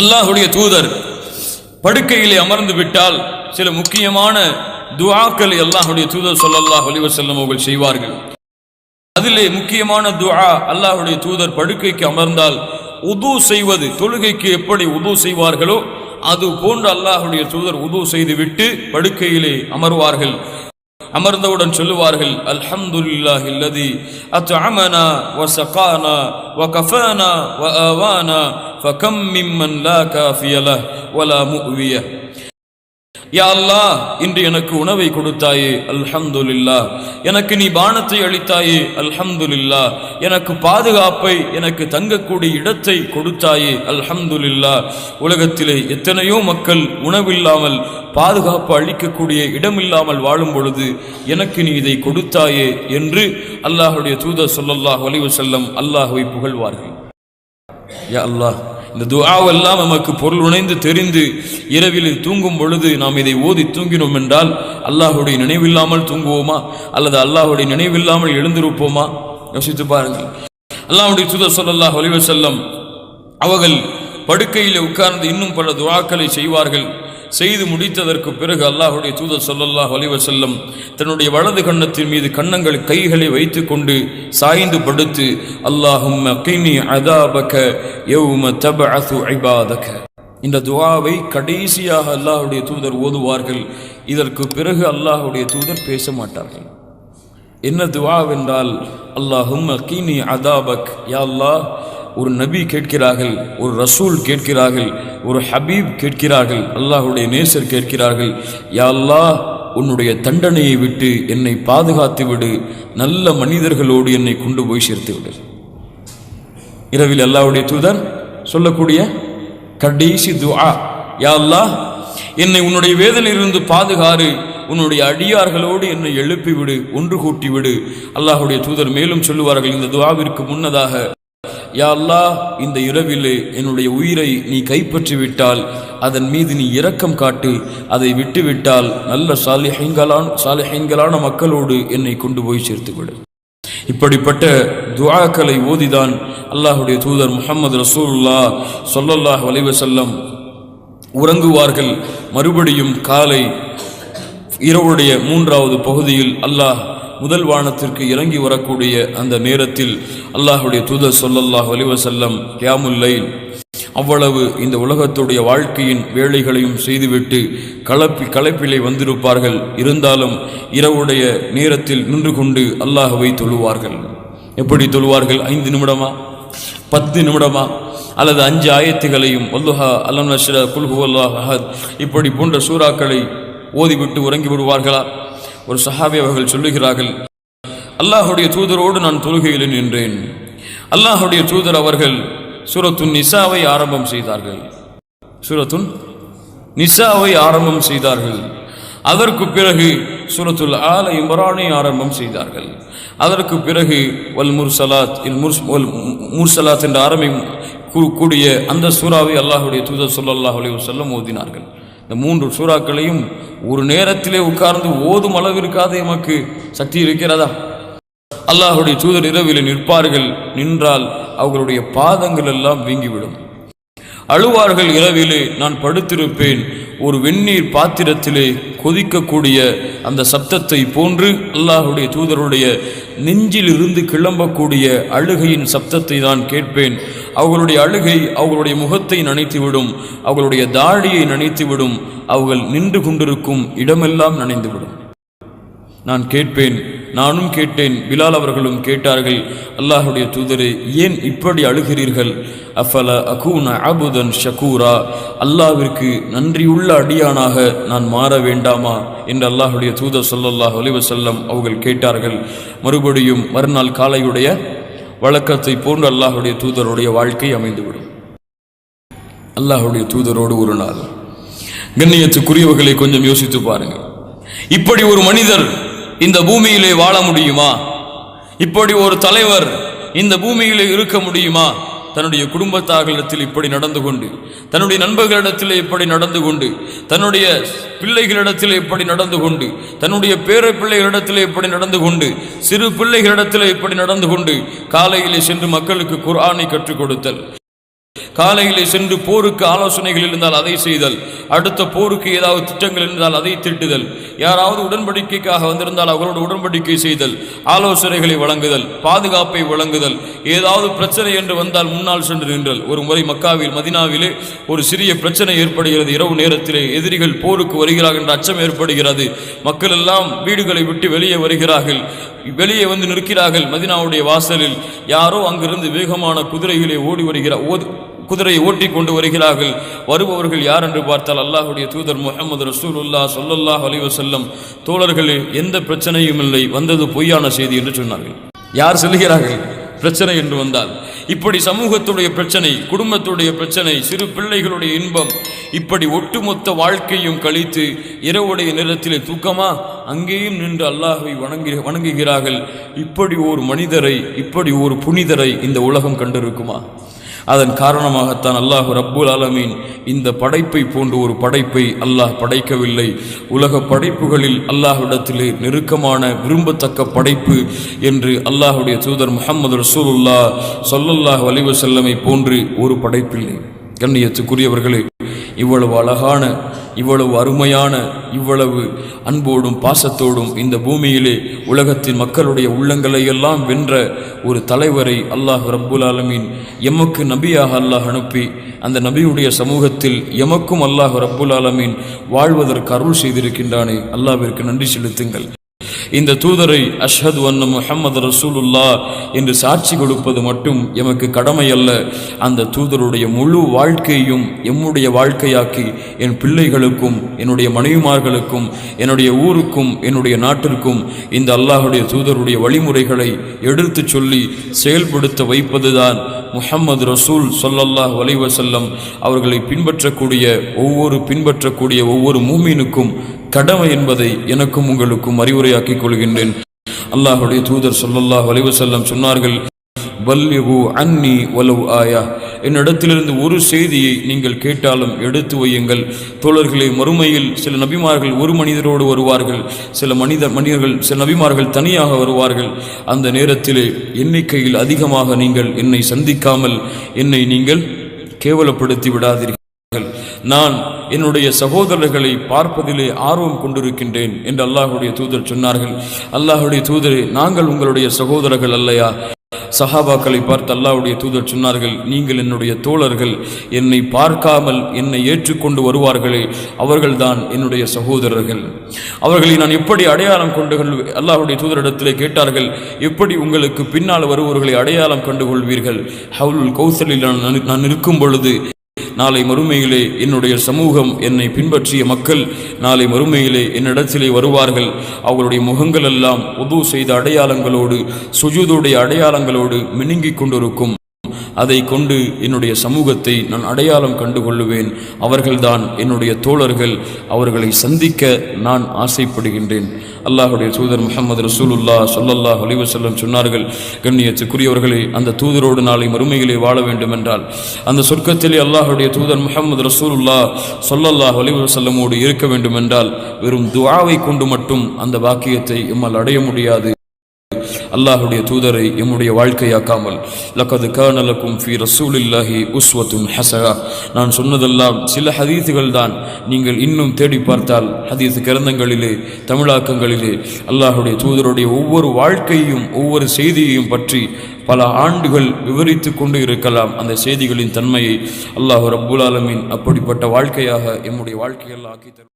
அல்லாஹுடைய தூதர் படுக்கையிலே அமர்ந்து விட்டால் சில முக்கியமான துவாக்களை அல்லாஹுடைய தூதர் சொல்லல்லாஹ் அலைஹி வஸல்லம் அவர்கள் செய்வார்கள். அதிலே முக்கியமான துஆ அல்லாஹுடைய தூதர் படுக்கைக்கு அமர்ந்தால் உது செய்வது தொழுகைக்கு எப்படி உது செய்வார்களோ அது போன்று அல்லாஹுடைய தூதர் உது செய்துவிட்டு படுக்கையிலே அமர்வார்கள். அமர்ந்தவுடன் சொல்லுவார்கள் அல்ஹம்துலில்லாஹி அல்லதி அத்அமனா வஸகானா வகஃபானா வஆவானா ஃபகம் மிம்மன் லா காஃபிய லஹ் வலா முஅவிய யா அல்லாஹ் இன்று எனக்கு உணவை கொடுத்தாயே அல்ஹம்துலில்லாஹ். எனக்கு நீ பானத்தை அளித்தாயே அல்ஹம்துலில்லாஹ். எனக்கு பாதுகாப்பை எனக்கு தங்கக்கூடிய இடத்தை கொடுத்தாயே அல்ஹம்துல்லா உலகத்திலே எத்தனையோ மக்கள் உணவில்லாமல் பாதுகாப்பு அளிக்கக்கூடிய இடமில்லாமல் வாழும் பொழுது எனக்கு நீ இதை கொடுத்தாயே என்று அல்லாஹுடைய தூதர் சொல்லல்லாஹ் அலைஹி செல்லம் அல்லாஹுவை புகழ்வார்கள். யா அல்லாஹ் இந்த துஆவெல்லாம் நமக்கு பொருள் உணைந்து தெரிந்து இரவில் தூங்கும் பொழுது நாம் இதை ஓதி தூங்கினோம் என்றால் அல்லாஹுடைய நினைவில்லாமல் தூங்குவோமா? அல்லது அல்லாஹுடைய நினைவில்லாமல் எழுந்திருப்போமா? யோசித்து பாருங்கள். அல்லாஹுடைய சுத ஸல்லல்லாஹு அலைஹி அவர்கள் படுக்கையில் உட்கார்ந்து இன்னும் பல துவாக்களை செய்வார்கள். செய்து முடித்ததற்கு பிறகு அல்லாஹுடைய தூதர் சொல்லல்லாஹ் அலைஹி செல்லும் தன்னுடைய வலது கன்னத்தின் மீது கண்ணங்கள் கைகளை வைத்துக்கொண்டு சாய்ந்து படுத்து அல்லாஹும் அதாபக யௌம தபஅது இபாதக. இந்த துவாவை கடைசியாக அல்லாஹுடைய தூதர் ஓதுவார்கள். இதற்கு பிறகு அல்லாஹுடைய தூதர் பேச மாட்டார்கள். என்ன துவாவென்றால் அல்லாஹும் அக்கீனி அதாபக் யா அல்லாஹ் ஒரு நபி கேட்கிறார்கள் ஒரு ரசூல் கேட்கிறார்கள் ஒரு ஹபீப் கேட்கிறார்கள் அல்லாஹுடைய நேசர் கேட்கிறார்கள் யா உன்னுடைய தண்டனையை விட்டு என்னை பாதுகாத்து விடு நல்ல மனிதர்களோடு என்னை கொண்டு போய் சேர்த்து விடு. இரவில் அல்லாவுடைய தூதர் சொல்லக்கூடிய கடைசி துஆ யா அல்லாஹ் என்னை உன்னுடைய வேதனையிலிருந்து பாதுகாரு உன்னுடைய அடியார்களோடு என்னை எழுப்பி விடு ஒன்று கூட்டி விடு அல்லாஹ்வுடைய தூதர் மேலும் சொல்லுவார்கள் இந்த துவாவிற்கு முன்னதாக யா அல்லாஹ் இந்த இரவிலே என்னுடைய உயிரை நீ கைப்பற்றி விட்டால் அதன் மீது நீ இரக்கம் காட்டு அதை விட்டுவிட்டால் நல்ல சாலிஹைங்களான் சாலிஹைங்களான மக்களோடு என்னை கொண்டு போய் சேர்த்துவிடு. இப்படிப்பட்ட துவாக்களை ஓதிதான் அல்லாஹுடைய தூதர் முகமது ரசூல்லா சொல்லல்லாஹ் வலைவசல்லம் உறங்குவார்கள். மறுபடியும் காலை இரவுடைய மூன்றாவது பகுதியில் அல்லாஹ் முதல் வானத்திற்கு இறங்கி வரக்கூடிய அந்த நேரத்தில் அல்லாஹுடைய தூதர் சொல்லல்லாஹ் வலிவசல்லம் கியாமுல்லைல் அவ்வளவு இந்த உலகத்துடைய வாழ்க்கையின் வேலைகளையும் செய்துவிட்டு கலப்பி களைப்பிலே வந்திருப்பார்கள். இருந்தாலும் இரவுடைய நேரத்தில் நின்று கொண்டு அல்லாஹுவை தொழுவார்கள். எப்படி தொழுவார்கள்? ஐந்து நிமிடமா? பத்து நிமிடமா? அல்லது அஞ்சு ஆயத்துகளையும் ஒல்லுஹா அலம் நஷ்ர குல்ஹு அல்லாஹ் அஹத். இப்படி போன்ற சூறாக்களை ஓதிவிட்டு உறங்கி விடுவார்களா? ஒரு சஹாபி அவர்கள் சொல்லுகிறார்கள் அல்லாஹுடைய தூதரோடு நான் தொழுகையில் நின்றேன். அல்லாஹுடைய தூதர் அவர்கள் சூரத்துன் நிசாவை ஆரம்பம் செய்தார்கள். சூரத்துன் நிசாவை ஆரம்பம் செய்தார்கள். அதற்கு பிறகு சூரத்துல் ஆல இம்ரானை ஆரம்பம் செய்தார்கள். அதற்கு பிறகு வல் முர்சலாத் முர்ஸ் வல் முர்சலாத் என்ற ஆரம்பி கூ- கூடிய அந்த சூறாவை அல்லாஹுடைய தூதர் ஸல்லல்லாஹு அலைஹி வஸல்லம் ஓதினார்கள். இந்த மூன்று சூறாக்களையும் ஒரு நேரத்திலே உட்கார்ந்து ஓதும் அளவிற்காத எமக்கு சக்தி இருக்கிறதா? அல்லாஹுடைய தூதர் இரவில் நிற்பார்கள். நின்றால் அவர்களுடைய பாதங்கள் எல்லாம் வீங்கிவிடும். அழுவார்கள் இரவிலே நான் படுத்திருப்பேன். ஒரு வெந்நீர் பாத்திரத்திலே கொதிக்கக்கூடிய அந்த சப்தத்தை போன்று அல்லாஹுடைய தூதருடைய நெஞ்சிலிருந்து கிளம்பக்கூடிய அழுகையின் சப்தத்தை தான் கேட்பேன். அவர்களுடைய அழுகை அவர்களுடைய முகத்தை நனைத்துவிடும். அவர்களுடைய தாடியை நனைத்துவிடும். அவர்கள் நின்று கொண்டிருக்கும் இடமெல்லாம் நனைந்துவிடும். நான் கேட்பேன் நானும் கேட்டேன் பிலால் அவர்களும் கேட்டார்கள் அல்லாஹுடைய தூதரே ஏன் இப்படி அழுகிறீர்கள்? அஃபல அகூன அபுதன் ஷகூரா அல்லாவிற்கு நன்றியுள்ள அடியானாக நான் மாற வேண்டாமா? என்று அல்லாஹுடைய தூதர் சொல்லல்லாஹ் அலிவசல்லம் அவர்கள் கேட்டார்கள். மறுபடியும் மறுநாள் காலையுடைய வழக்கத்தை போன்று அல்லாஹுடைய தூதருடைய வாழ்க்கை அமைந்துவிடும். அல்லாஹுடைய தூதரோடு ஒரு நாள். கண்ணியத்துக்குரியவர்களை கொஞ்சம் யோசித்து பாருங்கள். இப்படி ஒரு மனிதர் இந்த பூமியிலே வாழ முடியுமா? இப்படி ஒரு தலைவர் இந்த பூமியிலே இருக்க முடியுமா? தன்னுடைய குடும்பத்தார்களிடத்தில் இப்படி நடந்து கொண்டு தன்னுடைய நண்பர்களிடத்தில் இப்படி நடந்து கொண்டு தன்னுடைய பிள்ளைகளிடத்தில் இப்படி நடந்து கொண்டு தன்னுடைய பேர பிள்ளைகளிடத்தில் இப்படி நடந்து கொண்டு சிறு பிள்ளைகளிடத்தில் இப்படி நடந்து கொண்டு காலையிலே சென்று மக்களுக்கு குர்ஆனை கற்றுக் கொடுத்தல். காலையிலே சென்று போருக்கு ஆலோசனைகள் இருந்தால் அதை செய்தல். அடுத்த போருக்கு ஏதாவது திட்டங்கள் இருந்தால் அதை திட்டுதல். யாராவது உடன்படிக்கைக்காக வந்திருந்தால் அவர்களோட உடன்படிக்கை செய்தல். ஆலோசனைகளை வழங்குதல் பாதுகாப்பை வழங்குதல். ஏதாவது பிரச்சனை என்று வந்தால் முன்னால் சென்று நின்றல். ஒரு முறை மக்காவில் மதினாவிலே ஒரு சிறிய பிரச்சனை ஏற்படுகிறது. இரவு நேரத்திலே எதிரிகள் போருக்கு வருகிறார்கள் என்ற அச்சம் ஏற்படுகிறது. மக்கள் எல்லாம் வீடுகளை விட்டு வெளியே வருகிறார்கள். வெளியே வந்து நிற்கிறார்கள் மதினாவுடைய வாசலில். யாரோ அங்கிருந்து வேகமான குதிரைகளை ஓடி வருகிறார் குதிரையை ஓட்டி கொண்டு வருகிறார்கள். வருபவர்கள் யார் என்று பார்த்தால் அல்லாஹுடைய தூதர் முகமது ரசூலுல்லா சொல்லல்லாஹ் அலிவசல்லம் வஸல்லம். எந்த பிரச்சனையும் இல்லை. வந்தது பொய்யான செய்தி என்று சொன்னார்கள். யார் செல்கிறார்கள் பிரச்சனை என்று வந்தால். இப்படி சமூகத்துடைய பிரச்சனை குடும்பத்துடைய பிரச்சனை சிறு பிள்ளைகளுடைய இன்பம் இப்படி ஒட்டுமொத்த வாழ்க்கையும் கழித்து இரவுடைய நேரத்திலே தூக்கமா? அங்கேயும் நின்று அல்லாஹை வணங்கி வணங்குகிறார்கள். இப்படி ஒரு மனிதரை இப்படி ஒரு புனிதரை இந்த உலகம் கண்டிருக்குமா? அதன் காரணமாகத்தான் அல்லாஹ் ரப்புல் ஆலமீன் இந்த படைப்பை போன்ற ஒரு படைப்பை அல்லாஹ் படைக்கவில்லை. உலக படைப்புகளில் அல்லாஹ்விடத்திலே நெருக்கமான விரும்பத்தக்க படைப்பு என்று அல்லாஹுடைய தூதர் முகமது ரசூலுல்லா சொல்லல்லாஹ் வலிவசல்லமை போன்று ஒரு படைப்பில்லை. கண்ணியத்துக்குரியவர்களே இவ்வளவு அழகான இவ்வளவு அருமையான இவ்வளவு அன்போடும் பாசத்தோடும் இந்த பூமியிலே உலகத்தின் மக்களுடைய உள்ளங்களை எல்லாம் வென்ற ஒரு தலைவரை அல்லாஹ் ரப்புல் ஆலமீன் எமக்கு நபியாக அல்லாஹ் அனுப்பி அந்த நபியுடைய சமூகத்தில் எமக்கும் அல்லாஹ் ரப்புல் ஆலமீன் வாழ்வதற்கு அருள் செய்திருக்கின்றானே. அல்லாவிற்கு நன்றி செலுத்துங்கள். இந்த தூதரை அஷ்ஹது அன்ன முஹம்மது ரசூலுல்லா என்று சாட்சி கொடுப்பது மட்டும் எமக்கு கடமை அல்ல அந்த தூதருடைய முழு வாழ்க்கையையும் எம்முடைய வாழ்க்கையாக்கி என் பிள்ளைகளுக்கும் என்னுடைய மனைவிமார்களுக்கும் என்னுடைய ஊருக்கும் என்னுடைய நாட்டிற்கும் இந்த அல்லாஹுடைய தூதருடைய வழிமுறைகளை எடுத்துச் சொல்லி செயல்படுத்த வைப்பதுதான் முஹம்மது ரசூல் சொல்லல்லாஹ் வலைவசல்லம் அவர்களை பின்பற்றக்கூடிய ஒவ்வொரு பின்பற்றக்கூடிய ஒவ்வொரு மூமீனுக்கும் கடமை என்பதை எனக்கும் உங்களுக்கும் அறிவுரையாக்கிக் கொள்கின்றேன். அல்லாஹுடைய தூதர் சொல்லல்லாஹ் செல்லம் சொன்னார்கள் வல்லிகு அன்னி வலவு ஆயா. என்னிடத்திலிருந்து ஒரு செய்தியை நீங்கள் கேட்டாலும் எடுத்து வையுங்கள். தோழர்களே மறுமையில் சில நபிமார்கள் ஒரு மனிதரோடு வருவார்கள். சில மனித மனிதர்கள் சில நபிமார்கள் தனியாக வருவார்கள். அந்த நேரத்திலே எண்ணிக்கையில் அதிகமாக நீங்கள் என்னை சந்திக்காமல் என்னை நீங்கள் கேவலப்படுத்தி விடாதீர்கள். நான் என்னுடைய சகோதரர்களை பார்ப்பதிலே ஆர்வம் கொண்டிருக்கின்றேன் என்று அல்லாஹுடைய தூதர் சொன்னார்கள். அல்லாஹுடைய தூதரே நாங்கள் உங்களுடைய சகோதரர்கள் அல்லையா? சஹாபாக்களை பார்த்து அல்லாஹுடைய தூதர் சொன்னார்கள் நீங்கள் என்னுடைய தோழர்கள் என்னை பார்க்காமல் என்னை ஏற்றுக்கொண்டு வருவார்களே அவர்கள்தான் என்னுடைய சகோதரர்கள். அவர்களை நான் எப்படி அடையாளம் கொண்டு அல்லாஹுடைய தூதரிடத்திலே கேட்டார்கள் எப்படி உங்களுக்கு பின்னால் வருபவர்களை அடையாளம் கண்டு கொள்வீர்கள் ஹவுலுல் கௌசலில் நான் நான் நிற்கும் பொழுது நாளை மறுமையிலே என்னுடைய சமூகம் என்னை பின்பற்றிய மக்கள் நாளை மறுமையிலே என்னிடத்திலே வருவார்கள். அவர்களுடைய முகங்கள் எல்லாம் உது செய்த அடையாளங்களோடு சுஜூதுடைய அடையாளங்களோடு மினுங்கிக் கொண்டிருக்கும். அதை கொண்டு என்னுடைய சமூகத்தை நான் அடையாளம் கண்டு கொள்ளுவேன் அவர்கள்தான் என்னுடைய தோழர்கள். அவர்களை சந்திக்க நான் ஆசைப்படுகின்றேன். அல்லாஹுடைய தூதர் முகமது ரசூலுல்லா சொல்லல்லா அலைஹி சொன்னார்கள் கண்ணியத்துக்குரியவர்களே அந்த தூதரோடு நாளை மறுமையிலே வாழ வேண்டும் என்றால் அந்த சொர்க்கத்திலே அல்லாஹுடைய தூதர் முகமது ரசூலுல்லா சொல்லல்லா அலைஹி இருக்க வேண்டும் என்றால் வெறும் துவாவை கொண்டு மட்டும் அந்த வாக்கியத்தை எம்மால் அடைய முடியாது. அல்லாஹுடைய தூதரை எம்முடைய வாழ்க்கையாக்காமல் லக்கது கானலக்கும் ஃபி ரசூலில்லாஹி உஸ்வத்துன் ஹசகா நான் சொன்னதெல்லாம் சில ஹதீத்துகள் தான் நீங்கள் இன்னும் தேடி பார்த்தால் ஹதீஸ் கிரந்தங்களிலே தமிழாக்கங்களிலே அல்லாஹுடைய தூதருடைய ஒவ்வொரு வாழ்க்கையும் ஒவ்வொரு செய்தியையும் பற்றி பல ஆண்டுகள் விவரித்து கொண்டு இருக்கலாம். அந்த செய்திகளின் தன்மையை அல்லாஹ் ரப்புல் ஆலமின் அப்படிப்பட்ட வாழ்க்கையாக எம்முடைய வாழ்க்கையெல்லாம் ஆக்கி தரும்